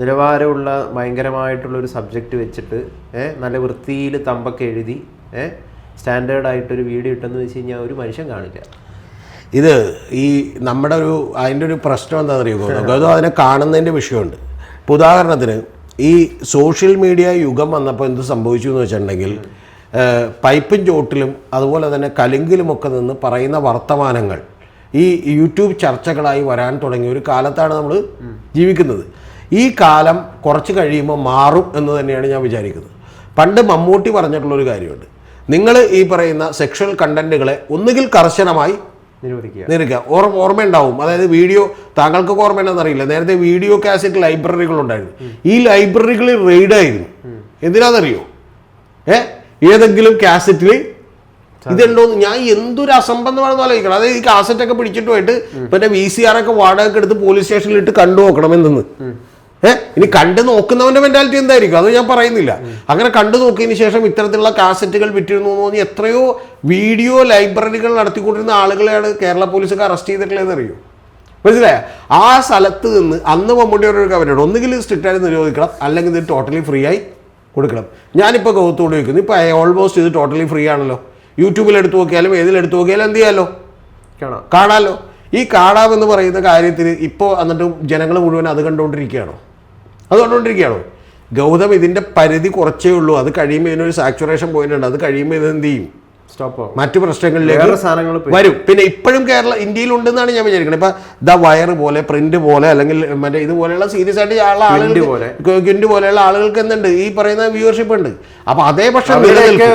നിലവാരമുള്ള ഭയങ്കരമായിട്ടുള്ളൊരു സബ്ജക്റ്റ് വെച്ചിട്ട് നല്ല വൃത്തിയിൽ തമ്പൊക്കെ എഴുതി സ്റ്റാൻഡേർഡായിട്ടൊരു വീഡിയോ ഇട്ടെന്ന് വെച്ച് കഴിഞ്ഞാൽ ഒരു മനുഷ്യൻ കാണില്ല. ഇത് ഈ നമ്മുടെ ഒരു അതിന്റെ ഒരു പ്രശ്നം എന്താണെന്ന് അറിയുമോ അതോ അതിനെ കാണുന്നതിന്റെ വിഷയമുണ്ട്. ഇപ്പോൾ ഉദാഹരണത്തിന് ഈ സോഷ്യൽ മീഡിയ യുഗം വന്നപ്പോൾ എന്ത് സംഭവിച്ചു എന്ന് വെച്ചിട്ടുണ്ടെങ്കിൽ പൈപ്പും ചോട്ടിലും അതുപോലെ തന്നെ കലുങ്കിലുമൊക്കെ നിന്ന് പറയുന്ന വർത്തമാനങ്ങൾ ഈ യൂട്യൂബ് ചർച്ചകളായി വരാൻ തുടങ്ങിയ ഒരു കാലത്താണ് നമ്മൾ ജീവിക്കുന്നത്. ഈ കാലം കുറച്ച് കഴിയുമ്പോൾ മാറും എന്ന് തന്നെയാണ് ഞാൻ വിചാരിക്കുന്നത്. പണ്ട് മമ്മൂട്ടി പറഞ്ഞിട്ടുള്ളൊരു കാര്യമുണ്ട്. നിങ്ങൾ ഈ പറയുന്ന സെക്ഷൽ കണ്ടന്റുകളെ ഒന്നുകിൽ കർശനമായി നിരോധിക്കുക. നിരക്കുക ഓർമ്മ ഓർമ്മയുണ്ടാവും. അതായത് വീഡിയോ താങ്കൾക്ക് ഓർമ്മയുണ്ടെന്ന് അറിയില്ല. നേരത്തെ വീഡിയോ കാസറ്റ് ലൈബ്രറികൾ ഉണ്ടായിരുന്നു. ഈ ലൈബ്രറികളിൽ റെയ്ഡ് ആയിരുന്നു. എന്തിനാണെന്നറിയോ ഏ? ഏതെങ്കിലും കാസറ്റിൽ ഇതുണ്ടോ ഞാൻ എന്തൊരു അസംബന്ധമാണെന്ന് ആലോചിക്കണം. അതായത് ഈ കാസറ്റ് ഒക്കെ പിടിച്ചിട്ട് പോയിട്ട് പിന്നെ വി സി ആർ ഒക്കെ വാടക എടുത്ത് പോലീസ് സ്റ്റേഷനിലിട്ട് കണ്ടു നോക്കണം എന്തെന്ന് ഏഹ് ഇനി കണ്ടു നോക്കുന്നവന്റെ മെന്റാലിറ്റി എന്തായിരിക്കും? അത് ഞാൻ പറയുന്നില്ല. അങ്ങനെ കണ്ടു നോക്കിയതിന് ശേഷം ഇത്തരത്തിലുള്ള കാസറ്റുകൾ വിറ്റിരുന്നു എന്ന് തോന്നി എത്രയോ വീഡിയോ ലൈബ്രറികൾ നടത്തിക്കൊണ്ടിരുന്ന ആളുകളെയാണ് കേരള പോലീസൊക്കെ അറസ്റ്റ് ചെയ്തിട്ടുള്ളതെന്ന് അറിയോ? മനസ്സിലായ? ആ സ്ഥലത്ത് നിന്ന് അന്ന് മമ്മൂട്ടിയോട് ഒരു കവരോട് ഒന്നുകിൽ സ്ട്രിക്റ്റായി നിരോധിക്കണം അല്ലെങ്കിൽ ഇത് ടോട്ടലി ഫ്രീ ആയി കൊടുക്കണം. ഞാനിപ്പോൾ ഗൗത്തോട് ചോദിക്കുന്നു ഇപ്പോൾ ഓൾമോസ്റ്റ് ഇത് ടോട്ടലി ഫ്രീ ആണല്ലോ. യൂട്യൂബിൽ എടുത്തു നോക്കിയാലും ഏതിൽ എടുത്തു നോക്കിയാലും എന്ത് ചെയ്യാമല്ലോ കാണാം. കാണാമല്ലോ ഈ കാണാമെന്ന് പറയുന്ന കാര്യത്തിൽ ഇപ്പോൾ എന്നിട്ട് ജനങ്ങൾ മുഴുവൻ അത് കണ്ടുകൊണ്ടിരിക്കുകയാണോ? അത് കണ്ടുകൊണ്ടിരിക്കുകയാണോ? ഗൗതം ഇതിന്റെ പരിധി കുറച്ചേ ഉള്ളൂ. അത് കഴിയുമ്പോൾ ഇതിനൊരു സാച്ചുറേഷൻ പോയിന്റ് ഉണ്ട്. അത് കഴിയുമ്പോൾ ഇത് എന്ത് ചെയ്യും? മറ്റു പ്രശ്നങ്ങളിലേക്ക് വരും. പിന്നെ ഇപ്പോഴും കേരള ഇന്ത്യയിൽ ഉണ്ടെന്നാണ് ഞാൻ വിചാരിക്കുന്നത് ഇപ്പൊ ദ വയർ പോലെ പ്രിന്റ് പോലെ അല്ലെങ്കിൽ മറ്റേ ഇതുപോലെയുള്ള സീരിയസ് ആയിട്ട് ആളുകൾ പോലെയുള്ള ആളുകൾക്ക് എന്തുണ്ട്? ഈ പറയുന്ന വ്യൂവർഷിപ്പ് ഉണ്ട്. അപ്പൊ അതേ പക്ഷെ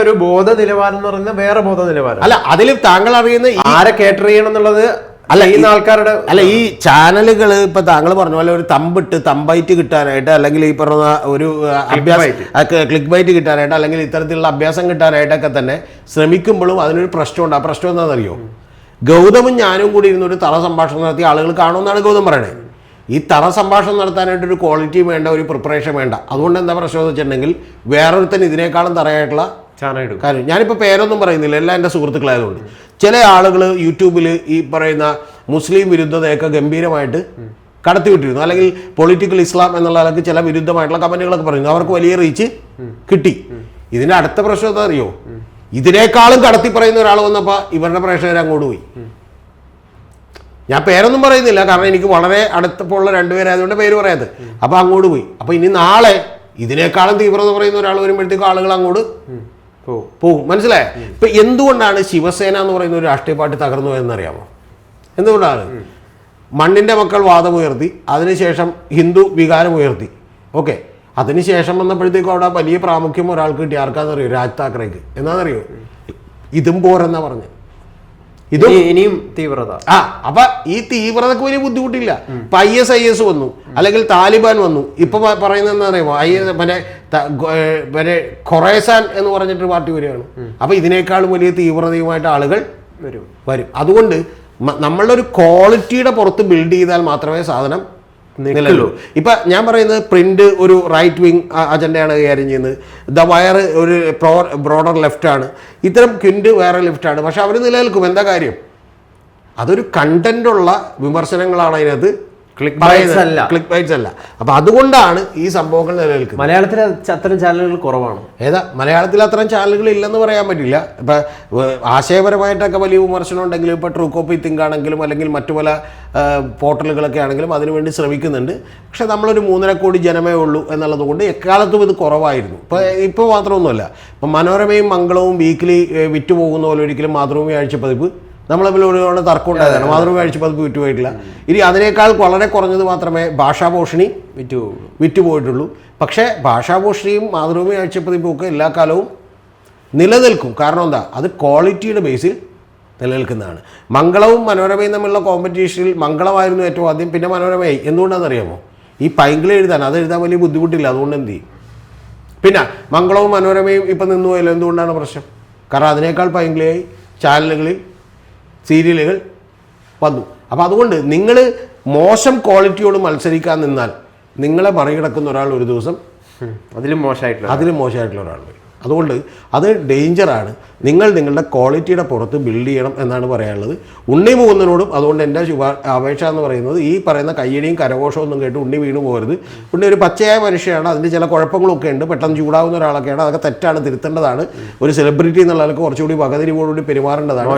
ഒരു ബോധ നിലവാരം എന്ന് പറയുന്നത് വേറെ ബോധ നിലവാരം അല്ല അതിൽ താങ്കൾ അറിയുന്ന ആരെ കേട്ടർ ചെയ്യണം എന്നുള്ളത് അല്ല, ഈ- ആൾക്കാരുടെ അല്ല ഈ ചാനലുകൾ ഇപ്പൊ താങ്കൾ പറഞ്ഞ പോലെ ഒരു തമ്പിട്ട് തമ്പൈറ്റ് കിട്ടാനായിട്ട് അല്ലെങ്കിൽ ഈ പറഞ്ഞ ഒരു അഭ്യാസം ക്ലിക്ക് ബൈറ്റ് കിട്ടാനായിട്ട് അല്ലെങ്കിൽ ഇത്തരത്തിലുള്ള അഭ്യാസം കിട്ടാനായിട്ടൊക്കെ തന്നെ ശ്രമിക്കുമ്പോഴും അതിനൊരു പ്രശ്നമുണ്ട്. ആ പ്രശ്നം എന്താണെന്നറിയോ? ഗൗതമും ഞാനും കൂടി ഇരുന്ന് ഒരു തറ സംഭാഷണം നടത്തി ആളുകൾ കാണുമെന്നാണ് ഗൗതം പറയുന്നത് ഈ തറ സംഭാഷണം നടത്താനായിട്ട് ഒരു ക്വാളിറ്റി വേണ്ട ഒരു പ്രിപ്പറേഷൻ വേണ്ട. അതുകൊണ്ട് എന്താ പ്രശ്നം എന്ന് വെച്ചിട്ടുണ്ടെങ്കിൽ വേറൊരുത്തൻ ഇതിനേക്കാളും തറയായിട്ടുള്ള കാര്യം ഞാനിപ്പോൾ പേരൊന്നും പറയുന്നില്ല എല്ലാം എന്റെ സുഹൃത്തുക്കളായതുകൊണ്ട്. ചില ആളുകൾ യൂട്യൂബിൽ ഈ പറയുന്ന മുസ്ലിം വിരുദ്ധതയൊക്കെ ഗംഭീരമായിട്ട് കടത്തിവിട്ടിരുന്നു. അല്ലെങ്കിൽ പൊളിറ്റിക്കൽ ഇസ്ലാം എന്നുള്ള ആൾക്ക് ചില വിരുദ്ധമായിട്ടുള്ള കമന്റുകളൊക്കെ പറയുന്നു. അവർക്ക് വലിയ റീച്ച് കിട്ടി. ഇതിന്റെ അടുത്ത പ്രശ്നം എന്താ അറിയോ? ഇതിനേക്കാളും കടത്തി പറയുന്ന ഒരാൾ വന്നപ്പോൾ ഇവരുടെ പ്രേക്ഷകർ അങ്ങോട്ട് പോയി. ഞാൻ പേരൊന്നും പറയുന്നില്ല കാരണം എനിക്ക് വളരെ അടുത്തപ്പോൾ ഉള്ള രണ്ടുപേരായതുകൊണ്ട് പേര് പറയാത്തത്. അപ്പോൾ അങ്ങോട്ട് പോയി. അപ്പോൾ ഇനി നാളെ ഇതിനേക്കാളും തീവ്രത പറയുന്ന ഒരാൾ വരുമ്പോഴത്തേക്കും ആളുകൾ അങ്ങോട്ട് പോകും. മനസ്സിലായോ? ഇപ്പൊ എന്തുകൊണ്ടാണ് ശിവസേന എന്ന് പറയുന്ന ഒരു രാഷ്ട്രീയ പാർട്ടി തകർന്നു എന്നറിയാമോ? എന്തുകൊണ്ടാണ്? മണ്ണിന്റെ മക്കൾ വാദമുയർത്തി അതിനുശേഷം ഹിന്ദു വികാരമുയർത്തി ഓക്കെ. അതിനുശേഷം വന്നപ്പോഴത്തേക്കും അവിടെ വലിയ പ്രാമുഖ്യം ഒരാൾക്ക് കിട്ടി. ആർക്കാന്നറിയോ? രാജ് താക്കറേക്ക്. എന്താണെന്നറിയോ ഇതും പോരെന്നാ പറഞ്ഞു. ഇതും ഇനി- ഇനിയും തീവ്രത. ആ അപ്പൊ ഈ തീവ്രതക്ക് വലിയ ബുദ്ധിമുട്ടില്ല. ഇപ്പൊ ഐ എസ് ഐ എസ് വന്നു. അല്ലെങ്കിൽ താലിബാൻ വന്നു. ഇപ്പൊ പറയുന്ന പറയുന്നത് എന്താ അറിയുമോ ഐ എസ് മറ്റേ മറ്റേ ഖൊറേസാൻ എന്ന് പറഞ്ഞിട്ട് പാർട്ടി വരികയാണ്. അപ്പൊ ഇതിനേക്കാളും വലിയ തീവ്രതയുമായിട്ട് ആളുകൾ വരും. വരും. അതുകൊണ്ട് നമ്മളുടെ ഒരു ക്വാളിറ്റിയുടെ പുറത്ത് ബിൽഡ് ചെയ്താൽ മാത്രമേ സാധനം നിലനിൽക്കൂ ഇപ്പൊ ഞാൻ പറയുന്നത് പ്രിന്റ് ഒരു റൈറ്റ് വിങ് അജണ്ടയാണ് കൈകാര്യം ചെയ്യുന്നത്. ദ വയർ ഒരു പ്രോ ബ്രോഡർ ലെഫ്റ്റ് ആണ്. ഇത്തരം ക്വിൻഡ് വേറെ ലെഫ്റ്റ് ആണ്. പക്ഷെ അവർ നിലനിൽക്കും. എന്താ കാര്യം? അതൊരു കണ്ടന്റ് ഉള്ള വിമർശനങ്ങളാണ് അതിനകത്ത് Click ബൈറ്റ്സ് അല്ല. ക്ലിക്ക് ബൈറ്റ്സ് അല്ല. അപ്പൊ അതുകൊണ്ടാണ് ഈ സംഭവങ്ങൾ നിലനിൽക്കുന്നത്. മലയാളത്തിൽ അത് അത്തരം ചാനലുകൾ കുറവാണ്. ഏതാ? മലയാളത്തിൽ അത്തരം ചാനലുകൾ ഇല്ലെന്ന് പറയാൻ പറ്റില്ല. ഇപ്പം ആശയപരമായിട്ടൊക്കെ വലിയ വിമർശനം ഉണ്ടെങ്കിലും ഇപ്പോൾ ട്രൂ കോപ്പി തിങ്ക് ആണെങ്കിലും അല്ലെങ്കിൽ മറ്റു പല പോർട്ടലുകളൊക്കെ ആണെങ്കിലും അതിനുവേണ്ടി ശ്രമിക്കുന്നുണ്ട്. പക്ഷെ നമ്മളൊരു മൂന്നര കോടി ജനമേ ഉള്ളൂ എന്നുള്ളത് കൊണ്ട് എക്കാലത്തും ഇത് കുറവായിരുന്നു. ഇപ്പോൾ ഇപ്പോൾ മാത്രമൊന്നുമല്ല. ഇപ്പം മനോരമയും മംഗളവും വീക്കിലി വിറ്റുപോകുന്ന പോലെ ഒരിക്കലും മാതൃഭൂമി ആഴ്ചപ്പതിപ്പ് നമ്മൾ തമ്മിൽ ഒരുപാട് തർക്കം ഉണ്ടായതാണ്. മാതൃഭൂമി പതിപ്പ് വിറ്റുപോയിട്ടില്ല. ഇനി അതിനേക്കാൾ വളരെ കുറഞ്ഞത് മാത്രമേ ഭാഷാഭൂഷണി വിറ്റു വിറ്റുപോയിട്ടുള്ളൂ. പക്ഷേ ഭാഷാഭൂഷണിയും മാതൃഭൂമി ആഴ്ചപ്പതിപ്പും ഒക്കെ എല്ലാ കാലവും നിലനിൽക്കും. കാരണം എന്താ? അത് ക്വാളിറ്റിയുടെ ബേസിൽ നിലനിൽക്കുന്നതാണ്. മംഗളവും മനോരമയും തമ്മിലുള്ള കോമ്പറ്റീഷനിൽ മംഗളമായിരുന്നു ഏറ്റവും ആദ്യം പിന്നെ മനോരമയായി. എന്തുകൊണ്ടാണെന്ന് അറിയാമോ ഈ പൈങ്കിളി എഴുതാൻ അത് എഴുതാൻ വലിയ ബുദ്ധിമുട്ടില്ല. അതുകൊണ്ട് എന്ത് ചെയ്യും? പിന്നെ മംഗളവും മനോരമയും ഇപ്പം നിന്നു പോയല്ലോ. എന്തുകൊണ്ടാണ് പ്രശ്നം? കാരണം അതിനേക്കാൾ പൈങ്കിളിയായി. ചാനലുകളിൽ സീരിയലുകൾ വന്നു. അപ്പോൾ അതുകൊണ്ട് നിങ്ങൾ മോശം ക്വാളിറ്റിയോട് മത്സരിക്കാൻ നിന്നാൽ നിങ്ങളെ മറികടക്കുന്ന ഒരാൾ ഒരു ദിവസം അതിലും മോശമായിട്ടുള്ള അതിലും മോശമായിട്ടുള്ള ഒരാൾ വരും. അതുകൊണ്ട് അത് ഡേഞ്ചറാണ് നിങ്ങൾ നിങ്ങളുടെ ക്വാളിറ്റിയുടെ പുറത്ത് ബിൽഡ് ചെയ്യണം എന്നാണ് പറയാനുള്ളത്. ഉണ്ണി മുകുന്നതിനോടും അതുകൊണ്ട് എന്റെ ശുഭ അപേക്ഷ എന്ന് പറയുന്നത് ഈ പറയുന്ന കയ്യടിയും കരഘോഷവും ഒന്നും കേട്ട് ഉണ്ണി വീണ് പോകരുത്. ഉണ്ണി ഒരു പച്ചയായ മനുഷ്യയാണ് അതിന്റെ ചില കുഴപ്പങ്ങളൊക്കെ ഉണ്ട്. പെട്ടെന്ന് ചൂടാവുന്ന ഒരാളൊക്കെയാണ്. അതൊക്കെ തെറ്റാണ് തിരുത്തേണ്ടതാണ്. ഒരു സെലിബ്രിറ്റി എന്നുള്ള ആൾക്ക് കുറച്ചുകൂടി പകതിരിവോടുകൂടി പെരുമാറേണ്ടതാണ്.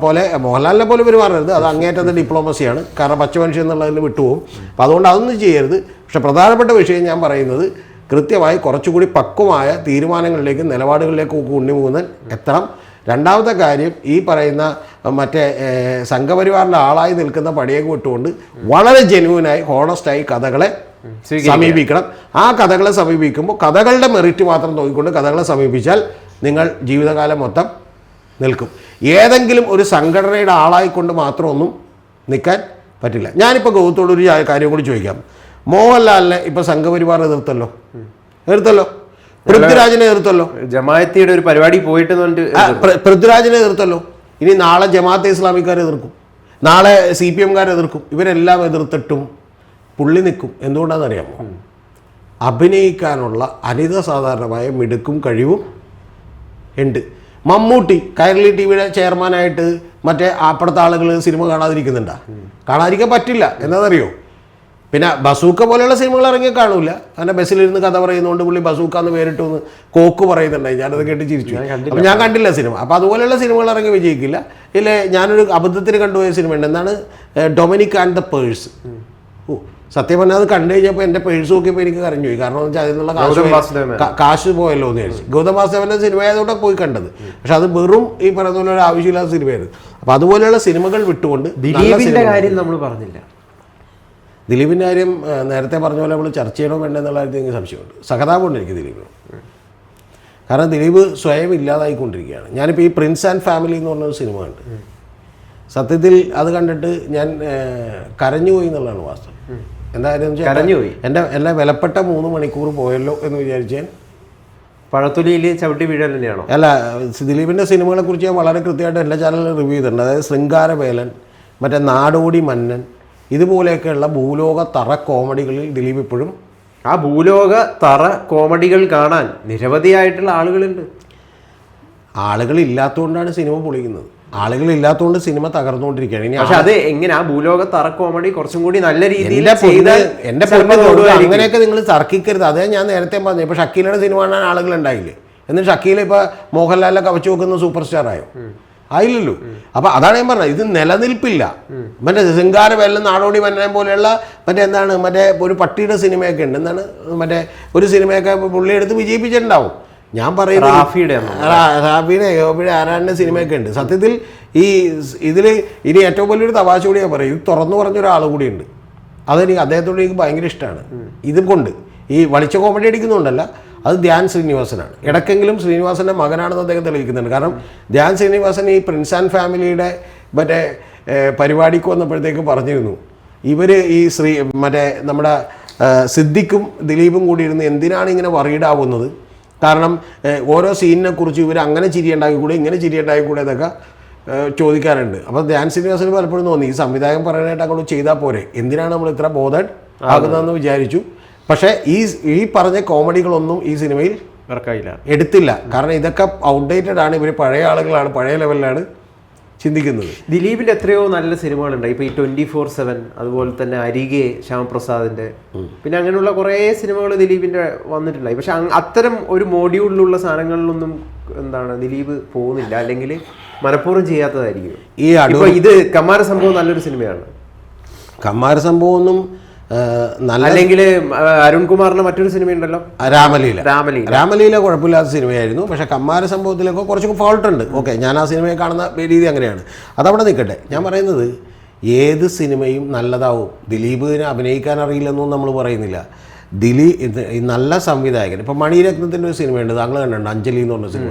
പോലെ. മോഹൻലാലിനെ പോലെ പെരുമാറരുത്. അത് അങ്ങേറ്റത്തെ ഡിപ്ലോമസിയാണ് കാരണം പച്ച മനുഷ്യൻ എന്നുള്ളതിൽ വിട്ടുപോകും. അപ്പോൾ അതുകൊണ്ട് അതൊന്നും ചെയ്യരുത്. പക്ഷെ പ്രധാനപ്പെട്ട വിഷയം ഞാൻ പറയുന്നത് കൃത്യമായി കുറച്ചുകൂടി പക്വമായ തീരുമാനങ്ങളിലേക്കും നിലപാടുകളിലേക്കും ഒക്കെ ഉണ്ണി മുകുന്നൻ എത്തണം. രണ്ടാമത്തെ കാര്യം ഈ പറയുന്ന മറ്റേ സംഘപരിവാറിന്റെ ആളായി നിൽക്കുന്ന പടിയൊക്കെ വിട്ടുകൊണ്ട് വളരെ ജെന്യൂനായി ഹോണസ്റ്റായി കഥകളെ. സമീപിക്കണം. ആ കഥകളെ സമീപിക്കുമ്പോൾ കഥകളുടെ മെറിറ്റ് മാത്രം നോക്കിക്കൊണ്ട് കഥകളെ സമീപിച്ചാൽ നിങ്ങൾ ജീവിതകാലം മൊത്തം നിൽക്കും. ഏതെങ്കിലും ഒരു സംഘടനയുടെ ആളായിക്കൊണ്ട് മാത്രമൊന്നും നിൽക്കാൻ പറ്റില്ല. ഞാനിപ്പോൾ ഗൗതത്തോട് ഒരു കാര്യം കൂടി ചോദിക്കാം. മോഹൻലാലിനെ ഇപ്പൊ സംഘപരിവാർ എതിർത്തല്ലോ? എതിർത്തല്ലോ? പൃഥ്വിരാജിനെ എതിർത്തല്ലോ? ജമായത്തിയുടെ ഒരു പരിപാടി പോയിട്ട് പൃഥ്വിരാജിനെ എതിർത്തല്ലോ? ഇനി നാളെ ജമാഅത്തെ ഇസ്ലാമിക്കാരെ എതിർക്കും. നാളെ സി പി എംകാരെ എതിർക്കും. ഇവരെല്ലാം എതിർത്തിട്ടും പുള്ളി നിൽക്കും. എന്തുകൊണ്ടാണെന്നറിയാമോ? അഭിനയിക്കാനുള്ള അനിത സാധാരണമായ മിടുക്കും കഴിവും ഉണ്ട്. മമ്മൂട്ടി കൈരളി ടി വിയുടെ ചെയർമാനായിട്ട് മറ്റേ അപ്പുറത്തെ ആളുകൾ സിനിമ കാണാതിരിക്കുന്നുണ്ടാ? കാണാതിരിക്കാൻ പറ്റില്ല. എന്താണെന്നറിയോ പിന്നെ ബസൂക്ക പോലെയുള്ള സിനിമകൾ ഇറങ്ങി കാണൂല. അങ്ങനെ ബസ്സിലിരുന്ന് കഥ പറയുന്നതുകൊണ്ട് പുള്ളി ബസൂക്ക എന്ന് പേരിട്ടു എന്ന് കോക്ക് പറയുന്നുണ്ടായി. ഞാനത് കേട്ട് ചിരിച്ചു. അപ്പം ഞാൻ കണ്ടില്ല സിനിമ. അപ്പം അതുപോലെയുള്ള സിനിമകൾ ഇറങ്ങി വിജയിക്കില്ല. ഇല്ലേ ഞാനൊരു അബദ്ധത്തിന് കണ്ടുപോയ സിനിമയുണ്ട്. എന്താണ്? ഡൊമിനിക് ആൻഡ് ദ പേഴ്സ് ഓ സത്യം പറഞ്ഞാൽ അത് കണ്ടു കഴിഞ്ഞപ്പോൾ എന്റെ പേഴ്സ് നോക്കിയപ്പോൾ എനിക്ക് കരഞ്ഞു പോയി കാരണം വെച്ചാൽ അതിൽ നിന്നുള്ള കാശ് പോയല്ലോ എന്ന് വിചാരിച്ചു. ഗൗതം വാസുദേവന്റെ സിനിമ ആയതുകൊണ്ടാണ് പോയി കണ്ടത്. പക്ഷെ അത് വെറും ഈ പറയുന്ന പോലെ ഒരു ആവശ്യമില്ലാത്ത സിനിമയായിരുന്നു. അപ്പം അതുപോലെയുള്ള സിനിമകൾ വിട്ടുകൊണ്ട് ദിലീപിന്റെ കാര്യം നമ്മൾ പറഞ്ഞില്ല. ദിലീപിന്റെ കാര്യം നേരത്തെ പറഞ്ഞ പോലെ നമ്മൾ ചർച്ച ചെയ്യണോ വേണ്ട എന്നുള്ള കാര്യത്തിൽ എനിക്ക് സംശയമുണ്ട്. സഹതാപമുണ്ട് എനിക്ക് ദിലീപ് കാരണം ദിലീപ് സ്വയം ഇല്ലാതായിക്കൊണ്ടിരിക്കുകയാണ്. ഞാനിപ്പോൾ ഈ പ്രിൻസ് ആൻഡ് ഫാമിലി എന്ന് പറഞ്ഞൊരു സിനിമ ഉണ്ട് സത്യത്തിൽ അത് കണ്ടിട്ട് ഞാൻ കരഞ്ഞുപോയി എന്നുള്ളതാണ് വാസ്തവം. എന്തായാലും കരഞ്ഞുപോയി. എന്റെ എല്ലാം വിലപ്പെട്ട മൂന്ന് മണിക്കൂർ പോയല്ലോ എന്ന് വിചാരിച്ചാൽ പഴത്തൊലിയിൽ ചവിട്ടി വീഴൽ തന്നെയാണോ? അല്ല ദിലീപിന്റെ സിനിമകളെക്കുറിച്ച് ഞാൻ വളരെ കൃത്യമായിട്ട് എല്ലാ ചാനലിലും റിവ്യൂ ചെയ്തിട്ടുണ്ട്. അതായത് ശൃംഗാരവേലൻ മറ്റേ നാടോടി മന്നൻ ഇതുപോലെയൊക്കെയുള്ള ഭൂലോക തറ കോമഡികളിൽ ദിലീപ് ഇപ്പോഴും ആ ഭൂലോക തറ കോമഡികൾ കാണാൻ നിരവധിയായിട്ടുള്ള ആളുകളുണ്ട്. ആളുകളില്ലാത്തതുകൊണ്ടാണ് സിനിമ പൊളിക്കുന്നത് ആളുകളില്ലാത്തതുകൊണ്ട് സിനിമ തകർന്നുകൊണ്ടിരിക്കുകയാണ്. ഇനി പക്ഷെ അത് എങ്ങനെ ആ ഭൂലോക തറ കോമഡി കുറച്ചും കൂടി നല്ല രീതിയിൽ എന്റെ. അങ്ങനെയൊക്കെ നിങ്ങൾ തർക്കിക്കരുത്. അതേ ഞാൻ നേരത്തെ പറഞ്ഞു ഇപ്പൊ ഷക്കീലയുടെ സിനിമ കാണാൻ ആളുകൾ ഉണ്ടായില്ലേ? എന്നിട്ട് ഷക്കീല ഇപ്പൊ മോഹൻലാലിനെ കവച്ചു വെക്കുന്ന സൂപ്പർ സ്റ്റാർ ആയോ ആയില്ലല്ലോ അപ്പൊ അതാണ് ഞാൻ പറഞ്ഞത്. ഇത് നിലനിൽപ്പില്ല. മറ്റേ ശൃംഗാര വെല്ലം നാടോടി മന്നനെ പോലെയുള്ള മറ്റേ എന്താണ് മറ്റേ ഒരു പട്ടിയുടെ സിനിമയൊക്കെ ഉണ്ട്. എന്താണ് മറ്റേ ഒരു സിനിമയൊക്കെ പുള്ളി എടുത്ത് വിജയിപ്പിച്ചിട്ടുണ്ടാവും. ഞാൻ പറയുന്നത് റാഫിയുടെ റാഫിയുടെ യോബിയുടെ ആരാന്റെ സിനിമയൊക്കെ ഉണ്ട്. സത്യത്തിൽ ഈ ഇതിൽ ഇനി ഏറ്റവും വലിയൊരു തമാശ കൂടി ഞാൻ പറയും. ഇത് തുറന്നു പറഞ്ഞ ഒരാൾ കൂടിയുണ്ട് അതെനിക്ക് അദ്ദേഹത്തോട് എനിക്ക് ഭയങ്കര ഇഷ്ടമാണ്. ഇതും കൊണ്ട്. ഈ വളിച്ച കോമഡി അടിക്കുന്നുണ്ടല്ല അത് ധ്യാൻ ശ്രീനിവാസനാണ്. ഇടയ്ക്കെങ്കിലും ശ്രീനിവാസന്റെ മകനാണെന്ന് അദ്ദേഹം തെളിയിക്കുന്നുണ്ട്. കാരണം ധ്യാൻ ശ്രീനിവാസൻ ഈ പ്രിൻസ് ആൻഡ് ഫാമിലിയുടെ മറ്റേ പരിപാടിക്ക് വന്നപ്പോഴത്തേക്ക് പറഞ്ഞിരുന്നു. ഇവർ ഈ ശ്രീ മറ്റേ നമ്മുടെ സിദ്ദിക്കും സിദ്ദിഖും ദിലീപും കൂടി ഇരുന്ന് എന്തിനാണ് ഇങ്ങനെ വറീഡാവുന്നത് കാരണം ഓരോ സീനിനെ കുറിച്ച് ഇവർ അങ്ങനെ ചിരിയുണ്ടാക്കിക്കൂടെ ഇങ്ങനെ ചിരിയുണ്ടാക്കിക്കൂടെ എന്നൊക്കെ ചോദിക്കാറുണ്ട്. അപ്പോൾ ധ്യാൻ ശ്രീനിവാസന് പലപ്പോഴും തോന്നി ഈ സംവിധായകൻ പറയാനായിട്ട് അങ്ങോട്ട് ചെയ്താൽ പോരെ എന്തിനാണ് നമ്മൾ ഇത്ര ബോധൻ ആകുന്നതെന്ന് വിചാരിച്ചു. പക്ഷേ ഈ ഈ പറഞ്ഞ കോമഡികളൊന്നും ഈ സിനിമയിൽ എടുത്തില്ല. കാരണം ഇതൊക്കെ ഔട്ട്ഡേറ്റഡ് ആണ് ഇവർ പഴയ ആളുകളാണ് പഴയ ലെവലിലാണ് ചിന്തിക്കുന്നത്? ദിലീപിന്റെ എത്രയോ നല്ല സിനിമകളുണ്ട്. ഇപ്പൊ ഈ ട്വന്റി ഫോർ സെവൻ അതുപോലെ തന്നെ അരികെ ശ്യാമപ്രസാദിന്റെ. പിന്നെ അങ്ങനെയുള്ള കുറേ സിനിമകൾ ദിലീപിന്റെ വന്നിട്ടുണ്ടായി. പക്ഷെ അത്തരം ഒരു മോഡ്യൂളിലുള്ള സാധനങ്ങളിലൊന്നും എന്താണ് ദിലീപ് പോകുന്നില്ല. അല്ലെങ്കിൽ മനഃപൂർവം ചെയ്യാത്തതായിരിക്കും. ഈ ഇത് കമാര സംഭവം നല്ലൊരു സിനിമയാണ്. കമ്മാര സംഭവമൊന്നും അല്ലെങ്കിൽ അരുൺകുമാറിന്റെ മറ്റൊരു സിനിമ ഉണ്ടല്ലോ രാമലീല. രാമലീല. രാമലീല കുഴപ്പമില്ലാത്ത സിനിമയായിരുന്നു. പക്ഷെ കമ്മാര സംഭവത്തിലൊക്കെ കുറച്ച് ഫോൾട്ട് ഉണ്ട് ഓക്കെ ഞാൻ ആ സിനിമയെ കാണുന്ന രീതി അങ്ങനെയാണ്. അതവിടെ നിൽക്കട്ടെ. ഞാൻ പറയുന്നത് ഏത് സിനിമയും നല്ലതാവും. ദിലീപിനെ അഭിനയിക്കാൻ അറിയില്ലെന്നും നമ്മൾ പറയുന്നില്ല. ദിലീപ് നല്ല സംവിധായകൻ. ഇപ്പം മണിരത്നത്തിന്റെ ഒരു സിനിമയുണ്ട്. താങ്കൾ കണ്ടിട്ടുണ്ട്? അഞ്ജലി എന്ന് പറഞ്ഞ സിനിമ.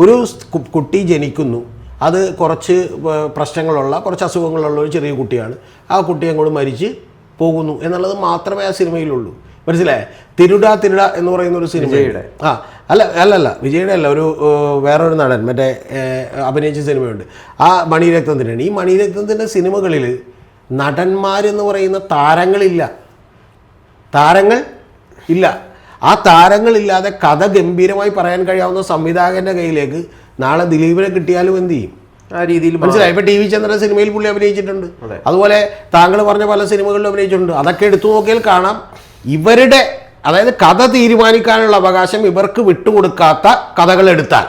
ഒരു കുട്ടി ജനിക്കുന്നു. അത് കുറച്ച് പ്രശ്നങ്ങളുള്ള കുറച്ച് അസുഖങ്ങളുള്ള ഒരു ചെറിയ കുട്ടിയാണ്. ആ കുട്ടി അങ്ങോട്ട് മരിച്ച് പോകുന്നു എന്നുള്ളത് മാത്രമേ ആ സിനിമയിലുള്ളൂ. മനസ്സിലായേ? തിരുട തിരുട എന്ന് പറയുന്ന ഒരു സിനിമ ആ അല്ല അല്ലല്ല വിജയുടെ അല്ല ഒരു വേറൊരു നടൻ മറ്റേ അഭിനയിച്ച സിനിമയുണ്ട്. ആ മണിരത്നത്തിനാണ്. ഈ മണിരത്നത്തിന്റെ സിനിമകളിൽ നടന്മാരെന്ന് പറയുന്ന താരങ്ങളില്ല. താരങ്ങൾ ഇല്ല. ആ താരങ്ങളില്ലാതെ കഥ ഗംഭീരമായി പറയാൻ കഴിയാവുന്ന സംവിധായകന്റെ കയ്യിലേക്ക് നാളെ ദിലീപിനെ കിട്ടിയാലും എന്ത് ചെയ്യും? ആ രീതിയിൽ മനസ്സിലായി? ഇപ്പൊ ടി വി ചന്ദ്രൻ സിനിമയിൽ പുള്ളി അഭിനയിച്ചിട്ടുണ്ട്. അതുപോലെ താങ്കൾ പറഞ്ഞ പല സിനിമകളിലും അഭിനയിച്ചിട്ടുണ്ട്. അതൊക്കെ എടുത്തു നോക്കിയാൽ കാണാം. ഇവരുടെ അതായത് കഥ തീരുമാനിക്കാനുള്ള അവകാശം ഇവർക്ക് വിട്ടുകൊടുക്കാത്ത കഥകൾ എടുത്താൽ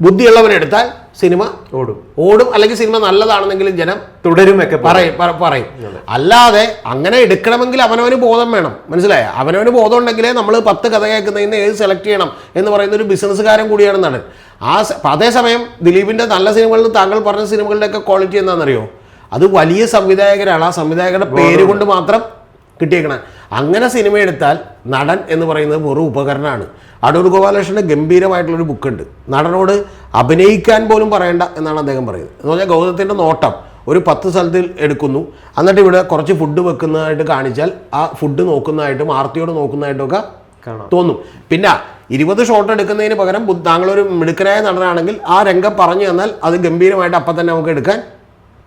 ബുദ്ധിയുള്ളവരെടുത്താൽ സിനിമ ഓടും. ഓടും അല്ലെങ്കിൽ സിനിമ നല്ലതാണെന്നെങ്കിലും ജനം തുടരുമൊക്കെ പറയും. പറ- പറയും. അല്ലാതെ അങ്ങനെ എടുക്കണമെങ്കിൽ അവനവന് ബോധം വേണം. മനസ്സിലായ? അവനവന് ബോധം ഉണ്ടെങ്കിലേ നമ്മൾ പത്ത് കഥ കേൾക്കുന്നതിന് ഏത് സെലക്ട് ചെയ്യണം എന്ന് പറയുന്ന ഒരു ബിസിനസ്സുകാരൻ കൂടിയാണ് നടൻ ആ അതേസമയം ദിലീപിന്റെ നല്ല സിനിമകളിൽ താങ്കൾ പറഞ്ഞ സിനിമകളുടെയൊക്കെ ക്വാളിറ്റി എന്താണെന്നറിയോ? അത് വലിയ സംവിധായകരാണ്. ആ സംവിധായകരുടെ പേര് കൊണ്ട് മാത്രം കിട്ടിയേക്കണം. അങ്ങനെ സിനിമ എടുത്താൽ നടൻ എന്ന് പറയുന്നത് വെറും ഉപകരണമാണ്. അടൂർ ഗോപാലകൃഷ്ണന്റെ ഗംഭീരമായിട്ടുള്ളൊരു ബുക്കുണ്ട്. നടനോട് അഭിനയിക്കാൻ പോലും പറയണ്ട എന്നാണ് അദ്ദേഹം പറയുന്നത്. എന്ന് പറഞ്ഞാൽ ഗൗതത്തിന്റെ നോട്ടം ഒരു പത്ത് സ്ഥലത്ത് എടുക്കുന്നു. എന്നിട്ട് ഇവിടെ കുറച്ച് ഫുഡ് വെക്കുന്നതായിട്ട് കാണിച്ചാൽ ആ ഫുഡ് നോക്കുന്നതായിട്ടും ആർത്തിയോട് നോക്കുന്നതായിട്ടൊക്കെ തോന്നും. പിന്നെ ഇരുപത് ഷോട്ട് എടുക്കുന്നതിന് പകരം താങ്കളൊരു മിടുക്കനായ നടനാണെങ്കിൽ ആ രംഗം പറഞ്ഞു തന്നാൽ അത് ഗംഭീരമായിട്ട് അപ്പം തന്നെ നമുക്ക് എടുക്കാൻ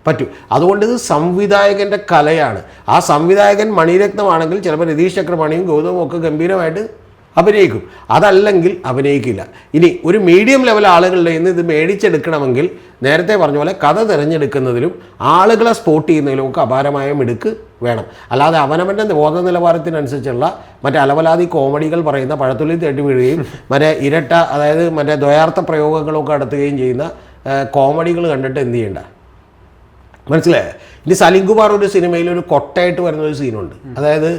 പറ്റും. അതുകൊണ്ട് ഇത് സംവിധായകന്റെ കലയാണ്. ആ സംവിധായകൻ മണിരത്നമാണെങ്കിൽ ചിലപ്പോൾ രതീഷ് ചക്രപാണിയും ഗൗതമും ഒക്കെ ഗംഭീരമായിട്ട് അഭിനയിക്കും. അതല്ലെങ്കിൽ അഭിനയിക്കില്ല. ഇനി ഒരു മീഡിയം ലെവൽ ആളുകളുടെ നിന്ന് ഇത് മേടിച്ചെടുക്കണമെങ്കിൽ നേരത്തെ പറഞ്ഞ പോലെ കഥ തിരഞ്ഞെടുക്കുന്നതിലും ആളുകളെ സ്പോട്ട് ചെയ്യുന്നതിലും ഒക്കെ അപാരമായ മിടുക്ക് വേണം. അല്ലാതെ അവനവന്റെ ബോധ നിലവാരത്തിനനുസരിച്ചുള്ള മറ്റേ അലവലാതി കോമഡികൾ പറയുന്ന പഴത്തുള്ളി തേട്ടി വീഴുകയും മറ്റേ ഇരട്ട അതായത് മറ്റേ ദ്വയാർത്ഥ പ്രയോഗങ്ങളൊക്കെ നടത്തുകയും ചെയ്യുന്ന കോമഡികൾ കണ്ടിട്ട് എന്ത് ചെയ്യണ്ട? മനസ്സിലായോ? ഇനി സലിം കുമാർ ഒരു സിനിമയിൽ ഒരു കൊട്ടയായിട്ട് വരുന്ന ഒരു സീനുണ്ട്. അതായത്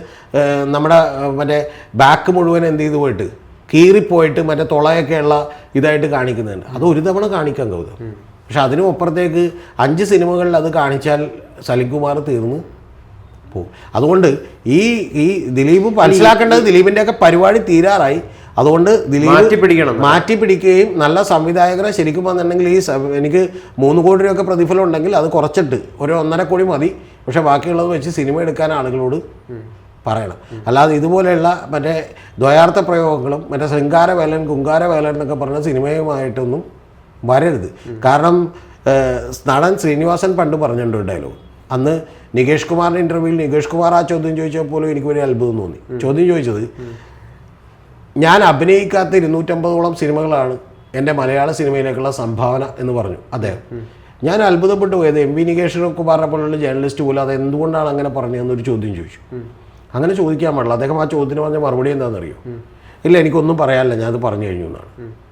നമ്മുടെ മറ്റേ ബാക്ക് മുഴുവൻ എന്ത് ചെയ്തു പോയിട്ട് കീറിപ്പോയിട്ട് മറ്റേ തുളയൊക്കെയുള്ള ഇതായിട്ട് കാണിക്കുന്നുണ്ട്. അത് ഒരു തവണ കാണിക്കാൻ കൗതും പക്ഷെ അതിനും അപ്പുറത്തേക്ക് അഞ്ച് സിനിമകളിൽ അത് കാണിച്ചാൽ സലിംകുമാർ തീർന്ന് പോകും അതുകൊണ്ട് ഈ ഈ ദിലീപ് മനസ്സിലാക്കേണ്ടത് ദിലീപിന്റെയൊക്കെ പരിപാടി തീരാറായി. അതുകൊണ്ട് ദിലീപ് മാറ്റിപ്പിടിക്കണം. മാറ്റി പിടിക്കുകയും നല്ല സംവിധായകരെ ശരിക്കും വന്നിട്ടുണ്ടെങ്കിൽ ഈ എനിക്ക് മൂന്ന് കോടി രൂപയൊക്കെ പ്രതിഫലം ഉണ്ടെങ്കിൽ അത് കുറച്ചിട്ട് ഒരു ഒന്നര കോടി മതി. പക്ഷെ ബാക്കിയുള്ളത് വെച്ച് സിനിമ എടുക്കാൻ ആളുകളോട് പറയണം. അല്ലാതെ ഇതുപോലെയുള്ള മറ്റേ ദ്വയാർത്ഥ പ്രയോഗങ്ങളും മറ്റേ ശൃംഗാര വേലൻ കുങ്കാര വേലൻ എന്നൊക്കെ പറഞ്ഞ സിനിമയുമായിട്ടൊന്നും വരരുത്. കാരണം നടൻ ശ്രീനിവാസൻ പണ്ട് പറഞ്ഞിട്ടുണ്ട് ഡയലോഗ്. അന്ന് നികേഷ് കുമാറിന്റെ ഇന്റർവ്യൂവിൽ നികേഷ് കുമാർ ആ ചോദ്യം ചോദിച്ചപ്പോലും എനിക്ക് വലിയ അത്ഭുതം തോന്നി. ചോദ്യം ചോദിച്ചത് ഞാൻ അഭിനയിക്കാത്ത ഇരുന്നൂറ്റമ്പതോളം സിനിമകളാണ് എന്റെ മലയാള സിനിമയിലേക്കുള്ള സംഭാവന എന്ന് പറഞ്ഞു അദ്ദേഹം. ഞാൻ അത്ഭുതപ്പെട്ടു പോയത് എം വി നികേഷ് കുമാറിനെ പോലുള്ള ജേർണലിസ്റ്റ് പോലും അത് എന്തുകൊണ്ടാണ് അങ്ങനെ പറഞ്ഞതെന്നൊരു ചോദ്യം ചോദിച്ചു. അങ്ങനെ ചോദിക്കാൻ പാടില്ല. അദ്ദേഹം ആ ചോദ്യത്തിന് പറഞ്ഞ മറുപടി എന്താണെന്നറിയോ? ഇല്ല എനിക്കൊന്നും പറയാനില്ല. അത് പറഞ്ഞു കഴിഞ്ഞു എന്നാണ്.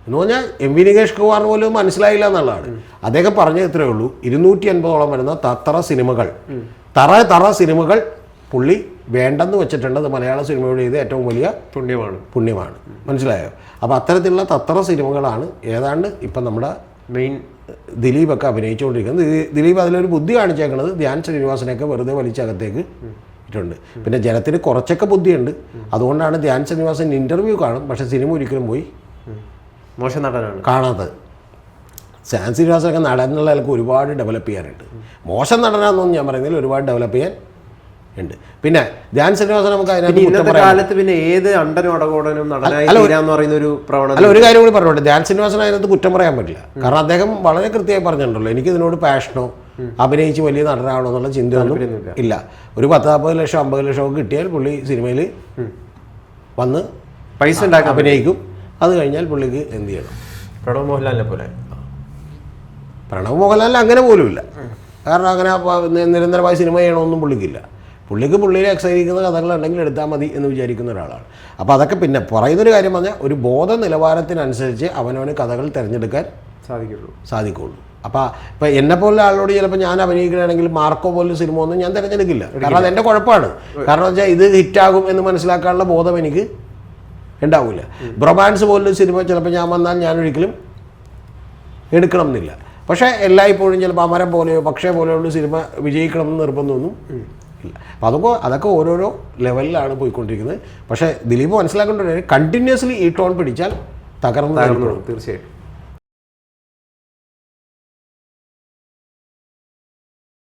എന്ന് പറഞ്ഞാൽ എം വി നികേഷ് കുമാറിന് പോലും മനസ്സിലായില്ല എന്നുള്ളതാണ്. അദ്ദേഹം പറഞ്ഞത് ഇത്രയേ ഉള്ളൂ. ഇരുന്നൂറ്റി അൻപതോളം വരുന്ന തത്ര സിനിമകൾ. തറ തറ സിനിമകൾ പുള്ളി വേണ്ടെന്ന് വെച്ചിട്ടുണ്ട് അത് മലയാള സിനിമയുടെ ഇത് ഏറ്റവും വലിയ പുണ്യമാണ്. പുണ്യമാണ്. മനസ്സിലായോ? അപ്പോൾ അത്തരത്തിലുള്ള തത്ര സിനിമകളാണ് ഏതാണ്ട് ഇപ്പം നമ്മുടെ മെയിൻ ദിലീപൊക്കെ അഭിനയിച്ചുകൊണ്ടിരിക്കുന്നത്. ദിലീപ് അതിലൊരു ബുദ്ധി കാണിച്ചേക്കുന്നത് ധ്യാൻ ശ്രീനിവാസനെയൊക്കെ വെറുതെ വലിച്ചകത്തേക്ക് ഇട്ടുണ്ട്. പിന്നെ ജനത്തിന് കുറച്ചൊക്കെ ബുദ്ധിയുണ്ട്. അതുകൊണ്ടാണ് ധ്യാൻ ശ്രീനിവാസൻ ഇന്റർവ്യൂ കാണും. പക്ഷേ സിനിമ ഒരിക്കലും പോയി മോശം നടനാണ്. കാണാത്തത്. ധ്യാൻ ശ്രീനിവാസനൊക്കെ നടനുള്ള ഒരുപാട് ഡെവലപ്പ് ചെയ്യാനുണ്ട്. മോശം നടനാണെന്നൊന്നും ഞാൻ പറയുന്നില്ല. ഒരുപാട് ഡെവലപ്പ് ചെയ്യാൻ ഉണ്ട്. പിന്നെ ധ്യാൻ ശ്രീനിവാസൻ നമുക്ക് അതിനകത്ത് കാലത്ത് പിന്നെ ഏത് അണ്ടനും അടകോടനും നടനായി പറയുന്ന ഒരു പ്രവണത അല്ല ഒരു കാര്യം കൂടി പറഞ്ഞോട്ടെ. ധ്യാൻ ശ്രീനിവാസൻ അതിനകത്ത് കുറ്റം പറയാൻ പറ്റില്ല. കാരണം അദ്ദേഹം വളരെ കൃത്യമായി പറഞ്ഞിട്ടുണ്ടല്ലോ എനിക്ക് ഇതിനോട് പാഷനോ അഭിനയിച്ച് വലിയ നടനാണോ എന്നുള്ള ചിന്തയൊന്നും. ഇല്ല. ഒരു പത്ത് നാൽപ്പത് ലക്ഷം അമ്പത് ലക്ഷം ഒക്കെ കിട്ടിയാൽ പുള്ളി സിനിമയിൽ വന്ന് പൈസ ഉണ്ടാക്കാൻ അഭിനയിക്കും. അത് കഴിഞ്ഞാൽ പുള്ളിക്ക് എന്ത് ചെയ്യണം? പ്രണവ് മോഹൻലാലിനെ പോലെ. പ്രണവ് മോഹൻലാലിന് അങ്ങനെ പോലുമില്ല. കാരണം അങ്ങനെ നിരന്തരമായി സിനിമ ചെയ്യണമെന്നും പുള്ളിക്കില്ല. പുള്ളിക്ക് പുള്ളിയിൽ എക്സൈരിക്കുന്ന കഥകളുണ്ടെങ്കിൽ എടുത്താൽ മതി എന്ന് വിചാരിക്കുന്ന ഒരാളാണ്. അപ്പോൾ അതൊക്കെ പിന്നെ പറയുന്നൊരു കാര്യം പറഞ്ഞാൽ ഒരു ബോധ നിലവാരത്തിനനുസരിച്ച് അവനവന് കഥകൾ തിരഞ്ഞെടുക്കാൻ സാധിക്കുള്ളൂ. സാധിക്കുള്ളൂ. അപ്പോൾ ഇപ്പം എന്നെ പോലെ ആളോട് ചിലപ്പോൾ ഞാൻ അഭിനയിക്കുകയാണെങ്കിൽ മാർക്കോ പോലും സിനിമ ഒന്നും ഞാൻ തിരഞ്ഞെടുക്കില്ല. കാരണം അതെന്റെ കുഴപ്പമാണ്. കാരണം വെച്ചാൽ ഇത് ഹിറ്റാകും എന്ന് മനസ്സിലാക്കാനുള്ള ബോധം എനിക്ക് ഉണ്ടാവില്ല. ബ്രൊമാൻസ് പോലൊരു സിനിമ ചിലപ്പോൾ ഞാൻ വന്നാൽ ഞാൻ ഒരിക്കലും എടുക്കണം എന്നില്ല. പക്ഷേ എല്ലായ്പ്പോഴും ചിലപ്പോൾ അമരം പോലെയോ പക്ഷേ പോലെയുള്ള സിനിമ വിജയിക്കണം എന്ന് നിർബന്ധമൊന്നും ഇല്ല അപ്പോൾ അതൊക്കെ അതൊക്കെ ഓരോരോ ലെവലിലാണ് പോയിക്കൊണ്ടിരിക്കുന്നത്. പക്ഷേ ദിലീപ് മനസ്സിലാക്കേണ്ട ഒരു കണ്ടിന്യൂസ്ലി ഈ ടോൺ പിടിച്ചാൽ തകർന്നു തീർച്ചയായിട്ടും.